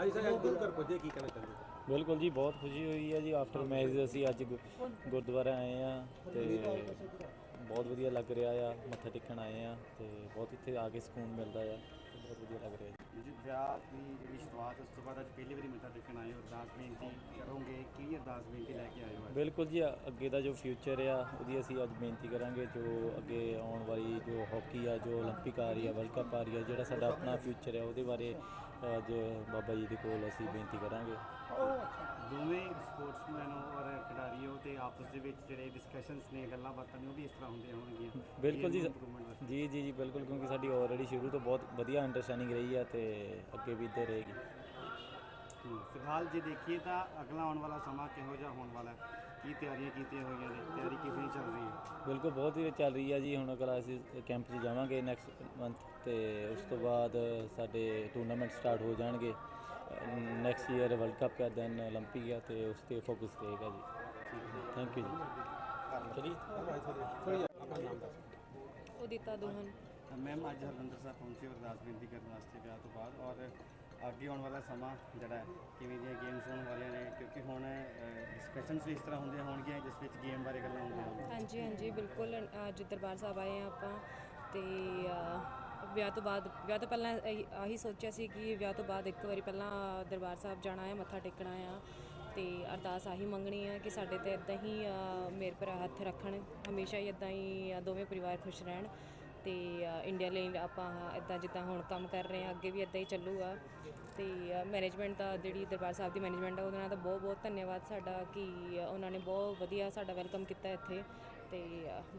ਹਾਂਜੀ ਸਰ ਅੱਜ ਗੁਰੂ ਘਰ ਪੁੱਜੇ ਕੀ ਕਹਿਣਾ ਚਾਹੁੰਦੇ ਹੋ? ਬਿਲਕੁਲ ਜੀ ਬਹੁਤ ਖੁਸ਼ੀ ਹੋਈ ਹੈ ਜੀ ਆਫਟਰ ਮੈਰਿਜ ਅਸੀਂ ਅੱਜ ਗੁ- ਗੁਰਦੁਆਰਾ ਆਏ ਆ ਤੇ ਬਹੁਤ ਵਧੀਆ ਲੱਗ ਰਿਹਾ ਆ ਮੱਥਾ ਟੇਕਣ ਆਏ ਆ ਤੇ ਬਹੁਤ ਇੱਥੇ ਆ ਕੇ ਸਕੂਨ ਮਿਲਦਾ ਆ ਤੇ ਬਹੁਤ ਵਧੀਆ ਲੱਗ ਰਿਹਾ ਜੀ ਜੀ ਵਿਆਹ ਦੀ ਜਿਹੜੀ ਸ਼ੁਰੂਆਤ ਉਸ ਤੋਂ ਬਾਅਦ ਅੱਜ ਪਹਿਲੀ ਵਾਰੀ ਮੱਥਾ ਟੇਕਣ ਆਏ ਹੋ ਅਰਦਾਸ ਬੇਨਤੀ ਕਰੋਗੇ ਕੀ ਅਰਦਾਸ ਬੇਨਤੀ ਲੈ ਕੇ ਆਏ ਹੋ? ਬਿਲਕੁਲ ਜੀ ਅ- ਅੱਗੇ ਦਾ ਜੋ ਫਿਊਚਰ ਆ ਉਹਦੀ ਅਸੀਂ ਅੱਜ ਬੇਨਤੀ ਕਰਾਂਗੇ ਜੋ ਅੱਗੇ ਆਉਣ ਵਾਲੀ ਜੋ ਹਾਕੀ ਆ ਜੋ 올림픽 ਆ ਰਹੀ ਆ ਵਰਲਡ ਕੱਪ ਆ ਰਹੀ ਆ ਜਿਹੜਾ ਸਾਡਾ ਆਪਣਾ ਫਿਊਚਰ ਆ ਉਹਦੇ ਬਾਰੇ ਅੱਜ ਬਾਬਾ ਜੀ ਦੇ ਕੋਲ ਅਸੀਂ ਬੇਨਤੀ ਕਰਾਂਗੇ ਦੋਵੇਂ ਸਪੋਰਟਸਮੈਨ ਔਰ ਖਿਡਾਰੀ ਹੋ ਤੇ ਆਪਸ ਦੇ ਵਿੱਚ ਜਿਹੜੇ ਡਿਸਕਸ਼ਨਸ ਨੇ ਗੱਲਾਂ ਬਾਤਾਂ ਨੇ ਉਹ ਵੀ ਇਸ ਤਰ੍ਹਾਂ ਹੁੰਦੀਆਂ ਹੋਣਗੀਆਂ ਬਿਲਕੁਲ ਜੀ ਇੰਪਰੂਵਮੈਂਟ ਵਾਸਤੇ ਜੀ ਜੀ ਜੀ ਬਿਲਕੁਲ ਕਿਉਂਕਿ ਸਾਡੀ ਆਲਰੇਡੀ ਸ਼ੁਰੂ ਤੋਂ ਬਹੁਤ ਵਧੀਆ ਅੰਡਰਸਟੈਂਡਿੰਗ ਰਹੀ ਆ ਤੇ ਅੱਗੇ ਵੀ ਇੱਦਾਂ ਰਹੇਗੀ ਹੂੰ। ਫਿਲਹਾਲ ਜੇ ਦੇਖੀਏ ਤਾਂ ਅਗਲਾ ਆਉਣ ਵਾਲਾ ਸਮਾਂ ਕਿਹੋ ਜਿਹਾ ਹੋਣ ਵਾਲਾ ਹੈ ਕੀ ਤਿਆਰੀਆਂ ਕੀਤੀਆਂ ਹੋਈਆਂ ਨੇ ਤਿਆਰੀ ਕਿਵੇਂ ਚੱਲ ਰਹੀ ਹੈ ਬਿਲਕੁਲ ਬਹੁਤ ਹੀ ਚੱਲ ਰਹੀ ਆ ਜੀ ਹੁਣ ਅਗਲਾ ਅਸੀਂ ਕੈਂਪ 'ਚ ਜਾਵਾਂਗੇ ਨੈਕਸਟ ਮੰਥ ਤੇ ਉਸ ਤੋਂ ਬਾਅਦ ਸਾਡੇ ਟੂਰਨਾਮੈਂਟ ਸਟਾਰਟ ਹੋ ਜਾਣਗੇ ਨੈਕਸਟ ਈਅਰ ਵਰਲਡ ਕੱਪ ਹੈ ਦੈਨ 올림픽 ਆ ਤੇ ਉਸ ਤੇ ਫੋਕਸ ਰਹੇਗਾ ਜੀ ਥੈਂਕ ਯੂ ਜੀ ਚਲੀ ਉਦਿਤਾ ਦੋਹਨ ਮੈਮ ਅੱਜ ਹਰਮੰਦਰ ਸਾਹਿਬ ਪਹੁੰਚੇ ਹੋ ਅਰਦਾਸ ਬੇਨਤੀ ਕਰਨ ਵਾਸਤੇ ਵਿਆਹ ਤੋਂ ਬਾਅਦ ਔਰ ਅੱਗੇ ਆਉਣ ਵਾਲਾ ਸਮਾਂ ਜਿਹੜਾ ਹੈ, ਕਿਵੇਂ ਦੀਆਂ ਗੇਮਸ ਹੋਣ ਵਾਲੀਆਂ ਨੇ ਕਿਉਂਕਿ ਹੁਣ ਡਿਸਕਸ਼ਨਸ ਵੀ ਇਸ ਤਰ੍ਹਾਂ ਹੁੰਦੀਆਂ ਹੋਣਗੀਆਂ ਜਿਸ ਵਿੱਚ ਗੇਮ ਬਾਰੇ ਗੱਲਾਂ ਹੁੰਦੀਆਂ ਹੋਣਗੀਆਂ। ਹਾਂਜੀ ਹਾਂਜੀ ਬਿਲਕੁਲ ਅੱਜ ਦਰਬਾਰ ਸਾਹਿਬ ਆਏ ਆ ਆਪਾਂ ਤੇ ਅ, ਵਿਆਹ ਤੋਂ ਬਾਅਦ ਵਿਆਹ ਤੋਂ ਪਹਿਲਾਂ ਇਹੀ- ਆਹੀ ਸੋਚਿਆ ਸੀ ਕਿ ਵਿਆਹ ਤੋਂ ਬਾਅਦ ਇੱਕ ਵਾਰੀ ਪਹਿਲਾਂ ਦਰਬਾਰ ਸਾਹਿਬ ਜਾਣਾ ਹੈ ਮੱਥਾ ਟੇਕਣਾ ਆ ਤੇ ਅਰਦਾਸ ਆਹੀ ਮੰਗਣੀ ਆ ਕਿ ਸਾਡੇ ਤੇ ਇਦਾਂ ਹੀ ਅ, ਮੇਰ ਭਰਾ ਹੱਥ ਰੱਖਣ ਹਮੇਸ਼ਾ ਹੀ ਇਦਾਂ ਹੀ ਅ, ਦੋਵੇਂ ਪਰਿਵਾਰ ਖੁਸ਼ ਰਹਿਣ। ਤੇ ਇੰਡੀਆ ਲਈ ਆਪਾਂ ਇਦਾਂ ਜਿੱਦਾਂ ਹੁਣ ਕੰਮ ਕਰ ਰਹੇ ਆ ਅੱਗੇ ਵੀ ਇਦਾਂ ਹੀ ਚੱਲੂਗਾ। ਤੇ ਮੈਨੇਜਮੈਂਟ ਦਾ ਜਿਹੜੀ ਦਰਬਾਰ ਸਾਹਿਬ ਦੀ ਮੈਨੇਜਮੈਂਟ ਆ ਉਹਨਾਂ ਦਾ ਬਹੁਤ ਬਹੁਤ ਧੰਨਵਾਦ ਸਾਡਾ ਕਿ ਉਹਨਾਂ ਨੇ ਬਹੁਤ ਵਧੀਆ ਸਾਡਾ ਵੈਲਕਮ ਕੀਤਾ ਇੱਥੇ। ਤੇ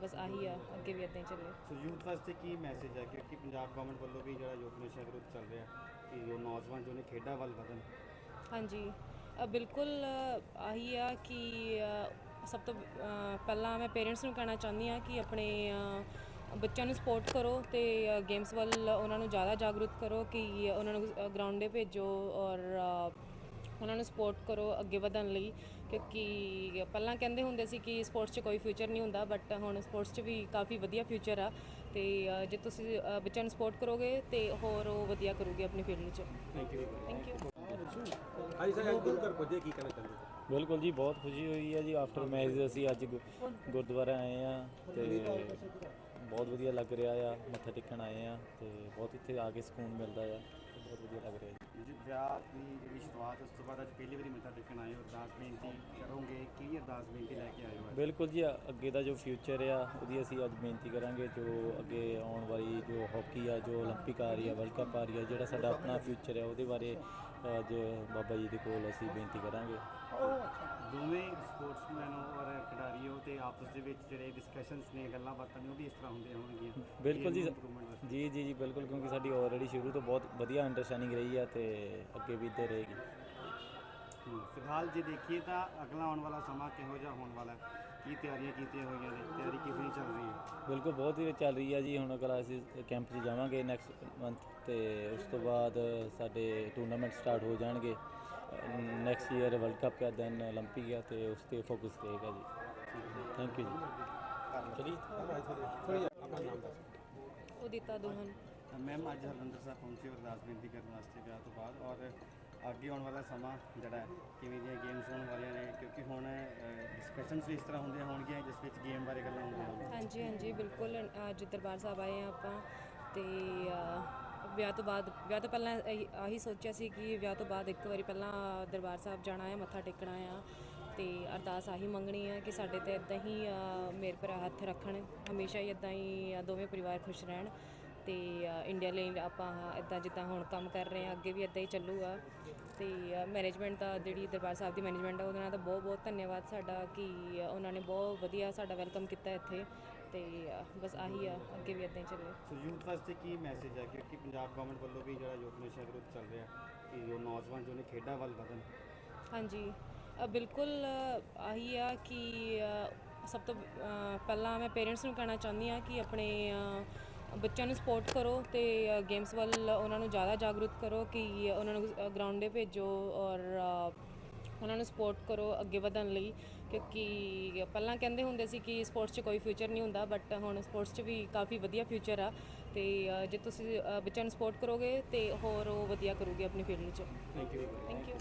ਬਸ ਆਹੀ ਆ ਅੱਗੇ ਵੀ ਇਦਾਂ ਹੀ ਚੱਲੇ। ਸੋ ਯੂਥ ਵਾਸਤੇ ਕੀ ਮੈਸੇਜ ਹੈ ਕਿਉਂਕਿ ਪੰਜਾਬ ਗਵਰਨਮੈਂਟ ਵੱਲੋਂ ਵੀ ਜਿਹੜਾ ਯੁੱਧ ਨਸ਼ਾ ਵਿਰੁੱਧ ਚੱਲ ਰਿਹਾ ਕਿ ਜੋ ਨੌਜਵਾਨ ਜੋ ਨੇ ਖੇਡਾਂ ਵੱਲ ਵਧਣ। ਹਾਂਜੀ। ਬਿਲਕੁਲ ਆਹੀ ਆ ਕਿ ਸਭ ਤੋਂ ਪਹਿਲਾਂ ਮੈਂ ਪੇਰੈਂਟਸ ਨੂੰ ਕਹਿਣਾ ਚਾਹੁੰਦੀ ਆ ਕਿ ਆਪਣੇ ਬੱਚਿਆਂ ਨੂੰ ਸਪੋਰਟ ਕਰੋ ਤੇ ਗੇਮਸ ਵੱਲ ਉਹਨਾਂ ਨੂੰ ਜ਼ਿਆਦਾ ਜਾਗਰੂਕ ਕਰੋ ਕਿ ਉਹਨਾਂ ਨੂੰ ਗਰਾਊਂਡ 'ਤੇ ਭੇਜੋ ਔਰ ਉਹਨਾਂ ਨੂੰ ਸਪੋਰਟ ਕਰੋ ਅੱਗੇ ਵਧਣ ਲਈ ਕਿਉਂਕਿ ਪਹਿਲਾਂ ਕਹਿੰਦੇ ਹੁੰਦੇ ਸੀ ਕਿ ਸਪੋਰਟਸ 'ਚ ਕੋਈ ਫਿਊਚਰ ਨਹੀਂ ਹੁੰਦਾ ਬਟ ਹੁਣ ਸਪੋਰਟਸ 'ਚ ਵੀ ਕਾਫੀ ਵਧੀਆ ਫਿਊਚਰ ਆ ਤੇ ਜੇ ਤੁਸੀਂ ਬੱਚਿਆਂ ਨੂੰ ਸਪੋਰਟ ਕਰੋਗੇ ਤੇ ਹੋਰ ਉਹ ਵਧੀਆ ਕਰੂਗੇ ਆਪਣੀ ਫੀਲਡ 'ਚ। ਥੈਂਕ ਯੂ ਥੈਂਕ ਯੂ ਹਾਂਜੀ ਸਰ ਅੱਜ ਗੁਰੂ ਘਰ ਪੁੱਜੇ ਕੀ ਕਹਿਣਾ ਚਾਹੁੰਦੇ ਹੋ? ਬਿਲਕੁਲ ਜੀ ਬਹੁਤ ਖੁਸ਼ੀ ਹੋਈ ਹੈ ਜੀ ਆਫਟਰ ਮੈਰਿਜ ਅਸੀਂ ਅੱਜ ਗੁਰਦੁਆਰਾ ਆਏ ਆ ਤੇ ਬਹੁਤ ਵਧੀਆ ਲੱਗ ਰਿਹਾ ਆ, ਮੱਥਾ ਟੇਕਣ ਆਏ ਆ ਤੇ ਬਹੁਤ ਇੱਥੇ ਆ ਕੇ ਸਕੂਨ ਮਿਲਦਾ ਆ, ਤੇ ਬਹੁਤ ਵਧੀਆ ਲੱਗ ਰਿਹਾ ਜੀ। ਵਿਆਹ ਦੀ ਜਿਹੜੀ ਸ਼ੁਰੂਆਤ ਉਸ ਤੋਂ ਬਾਅਦ ਅੱਜ ਪਹਿਲੀ ਵਾਰੀ ਮੱਥਾ ਟੇਕਣ ਆਏ ਹੋ ਅਰਦਾਸ ਬੇਨਤੀ ਕਰੋਗੇ ਅਰਦਾਸ ਬੇਨਤੀ ਲੈ ਕੇ ਆਏ ਹੋ ਅੱਜ? ਬਿਲਕੁਲ ਜੀ ਅ- ਅੱਗੇ ਦਾ ਜੋ ਫਿਊਚਰ ਆ ਉਹਦੀ ਅਸੀਂ ਅੱਜ ਬੇਨਤੀ ਕਰਾਂਗੇ ਜੋ ਅੱਗੇ ਆਉਣ ਵਾਲੀ ਜੋ ਹਾਕੀ ਆ ਜੋ 올림픽 ਆ ਰਹੀ ਆ ਵਰਲਡ ਕੱਪ ਆ ਰਹੀ ਆ ਜਿਹੜਾ ਸਾਡਾ ਆਪਣਾ ਫਿਊਚਰ ਆ ਉਹਦੇ ਬਾਰੇ ਅੱਜ ਬਾਬਾ ਜੀ ਦੇ ਕੋਲ ਅਸੀਂ ਬੇਨਤੀ ਕਰਾਂਗੇ ਦੋਵੇਂ ਸਪੋਰਟਸਮੈਨ ਔਰ ਖਿਡਾਰੀ ਹੋ ਤੇ ਆਪਸ ਦੇ ਵਿੱਚ ਜਿਹੜੇ ਡਿਸਕਸ਼ਨਸ ਨੇ ਗੱਲਾਂ ਬਾਤਾਂ ਨੇ ਉਹ ਵੀ ਇਸ ਤਰ੍ਹਾਂ ਹੁੰਦੀਆਂ ਹੋਣਗੀਆਂ ਬਿਲਕੁਲ ਜੀ ਇੰਪਰੂਵਮੈਂਟ ਵਾਸਤੇ ਜੀ ਜੀ ਜੀ ਬਿਲਕੁਲ ਕਿਉਂਕਿ ਸਾਡੀ ਆਲਰੇਡੀ ਸ਼ੁਰੂ ਤੋਂ ਬਹੁਤ ਵਧੀਆ ਅੰਡਰਸਟੈਂਡਿੰਗ ਰਹੀ ਆ ਤੇ ਅੱਗੇ ਵੀ ਇੱਦਾਂ ਰਹੇਗੀ ਹੂੰ। ਫਿਲਹਾਲ ਜੇ ਦੇਖੀਏ ਤਾਂ ਅਗਲਾ ਆਉਣ ਵਾਲਾ ਸਮਾਂ ਕਿਹੋ ਜਿਹਾ ਹੋਣ ਵਾਲਾ ਹੈ ਕੀ ਤਿਆਰੀਆਂ ਕੀਤੀਆਂ ਹੋਈਆਂ ਨੇ ਤਿਆਰੀ ਕਿਵੇਂ ਚੱਲ ਰਹੀ ਹੈ ਬਿਲਕੁਲ ਬਹੁਤ ਹੀ ਚੱਲ ਰਹੀ ਆ ਜੀ ਹੁਣ ਅਗਲਾ ਅਸੀਂ ਕੈਂਪ 'ਚ ਜਾਵਾਂਗੇ ਨੈਕਸਟ ਮੰਥ ਤੇ ਉਸ ਤੋਂ ਬਾਅਦ ਸਾਡੇ ਟੂਰਨਾਮੈਂਟ ਸਟਾਰਟ ਹੋ ਜਾਣਗੇ ਨੈਕਸਟ ਈਅਰ ਵਰਲਡ ਕੱਪ ਹੈ ਦੈਨ 올림픽 ਆ ਤੇ ਉਸ ਤੇ ਫੋਕਸ ਰਹੇਗਾ ਜੀ ਥੈਂਕ ਯੂ ਜੀ ਚਲੀ ਉਦਿਤਾ ਦੋਹਨ ਮੈਮ ਅੱਜ ਹਰਮੰਦਰ ਸਾਹਿਬ ਪਹੁੰਚੇ ਹੋ ਅਰਦਾਸ ਬੇਨਤੀ ਕਰਨ ਵਾਸਤੇ ਵਿਆਹ ਤੋਂ ਬਾਅਦ ਔਰ ਅੱਗੇ ਆਉਣ ਵਾਲਾ ਸਮਾਂ ਜਿਹੜਾ ਹੈ, ਕਿਵੇਂ ਦੀਆਂ ਗੇਮਸ ਹੋਣ ਵਾਲੀਆਂ ਨੇ ਕਿਉਂਕਿ ਹੁਣ ਡਿਸਕਸ਼ਨਸ ਵੀ ਇਸ ਤਰ੍ਹਾਂ ਹੁੰਦੀਆਂ ਹੋਣਗੀਆਂ ਜਿਸ ਵਿੱਚ ਗੇਮ ਬਾਰੇ ਗੱਲਾਂ ਹੁੰਦੀਆਂ ਹੋਣਗੀਆਂ। ਹਾਂਜੀ ਹਾਂਜੀ ਬਿਲਕੁਲ ਅੱਜ ਦਰਬਾਰ ਸਾਹਿਬ ਆਏ ਆ ਆਪਾਂ ਤੇ ਅ, ਵਿਆਹ ਤੋਂ ਬਾਅਦ ਵਿਆਹ ਤੋਂ ਪਹਿਲਾਂ ਇਹੀ- ਆਹੀ ਸੋਚਿਆ ਸੀ ਕਿ ਵਿਆਹ ਤੋਂ ਬਾਅਦ ਇੱਕ ਵਾਰੀ ਪਹਿਲਾਂ ਦਰਬਾਰ ਸਾਹਿਬ ਜਾਣਾ ਹੈ ਮੱਥਾ ਟੇਕਣਾ ਆ ਤੇ ਅਰਦਾਸ ਆਹੀ ਮੰਗਣੀ ਆ ਕਿ ਸਾਡੇ ਤੇ ਇਦਾਂ ਹੀ ਅ, ਮੇਰ ਭਰਾ ਹੱਥ ਰੱਖਣ ਹਮੇਸ਼ਾ ਹੀ ਇਦਾਂ ਹੀ ਅ, ਦੋਵੇਂ ਪਰਿਵਾਰ ਖੁਸ਼ ਰਹਿਣ। ਤੇ ਅ, ਇੰਡੀਆ ਲਈ ਆਪਾਂ ਇਦਾਂ ਜਿੱਦਾਂ ਹੁਣ ਕੰਮ ਕਰ ਰਹੇ ਆ ਅੱਗੇ ਵੀ ਇਦਾਂ ਹੀ ਚੱਲੂਗਾ। ਤੇ ਮੈਨੇਜਮੈਂਟ ਦਾ ਜਿਹੜੀ ਦਰਬਾਰ ਸਾਹਿਬ ਦੀ ਮੈਨੇਜਮੈਂਟ ਆ ਉਹਨਾਂ ਦਾ ਬਹੁਤ ਬਹੁਤ ਧੰਨਵਾਦ ਸਾਡਾ ਕਿ ਉਹਨਾਂ ਨੇ ਬਹੁਤ ਵਧੀਆ ਸਾਡਾ ਵੈਲਕਮ ਕੀਤਾ ਇੱਥੇ। ਤੇ ਬਸ ਆਹੀ ਆ ਅੱਗੇ ਵੀ ਇਦਾਂ ਹੀ ਚੱਲੇ। ਸੋ ਯੂਥ ਵਾਸਤੇ ਕੀ ਮੈਸੇਜ ਹੈ ਕਿਉਂਕਿ ਪੰਜਾਬ ਗਵਰਨਮੈਂਟ ਵੱਲੋਂ ਵੀ ਜਿਹੜਾ ਯੁੱਧ ਨਸ਼ਾ ਵਿਰੁੱਧ ਚੱਲ ਰਿਹਾ ਕਿ ਜੋ ਨੌਜਵਾਨ ਜੋ ਨੇ ਖੇਡਾਂ ਵੱਲ ਵਧਣ। ਹਾਂਜੀ ਬਿਲਕੁਲ ਆਹੀ ਆ ਕਿ ਸਭ ਤੋਂ ਪਹਿਲਾਂ ਮੈਂ ਪੇਰੈਂਟਸ ਨੂੰ ਕਹਿਣਾ ਚਾਹੁੰਦੀ ਆ ਕਿ ਆਪਣੇ ਬੱਚਿਆਂ ਨੂੰ ਸਪੋਰਟ ਕਰੋ ਤੇ ਗੇਮਸ ਵੱਲ ਉਹਨਾਂ ਨੂੰ ਜ਼ਿਆਦਾ ਜਾਗਰੂਕ ਕਰੋ ਕਿ ਉਹਨਾਂ ਨੂੰ ਗਰਾਊਂਡ 'ਤੇ ਭੇਜੋ ਔਰ ਉਹਨਾਂ ਨੂੰ ਸਪੋਰਟ ਕਰੋ ਅੱਗੇ ਵਧਣ ਲਈ ਕਿਉਂਕਿ ਪਹਿਲਾਂ ਕਹਿੰਦੇ ਹੁੰਦੇ ਸੀ ਕਿ ਸਪੋਰਟਸ 'ਚ ਕੋਈ ਫਿਊਚਰ ਨਹੀਂ ਹੁੰਦਾ ਬਟ ਹੁਣ ਸਪੋਰਟਸ 'ਚ ਵੀ ਕਾਫੀ ਵਧੀਆ ਫਿਊਚਰ ਆ ਤੇ ਜੇ ਤੁਸੀਂ ਬੱਚਿਆਂ ਨੂੰ ਸਪੋਰਟ ਕਰੋਗੇ ਤੇ ਹੋਰ ਉਹ ਵਧੀਆ ਕਰੂਗੇ ਆਪਣੀ ਫੀਲਡ 'ਚ। Thank you thank you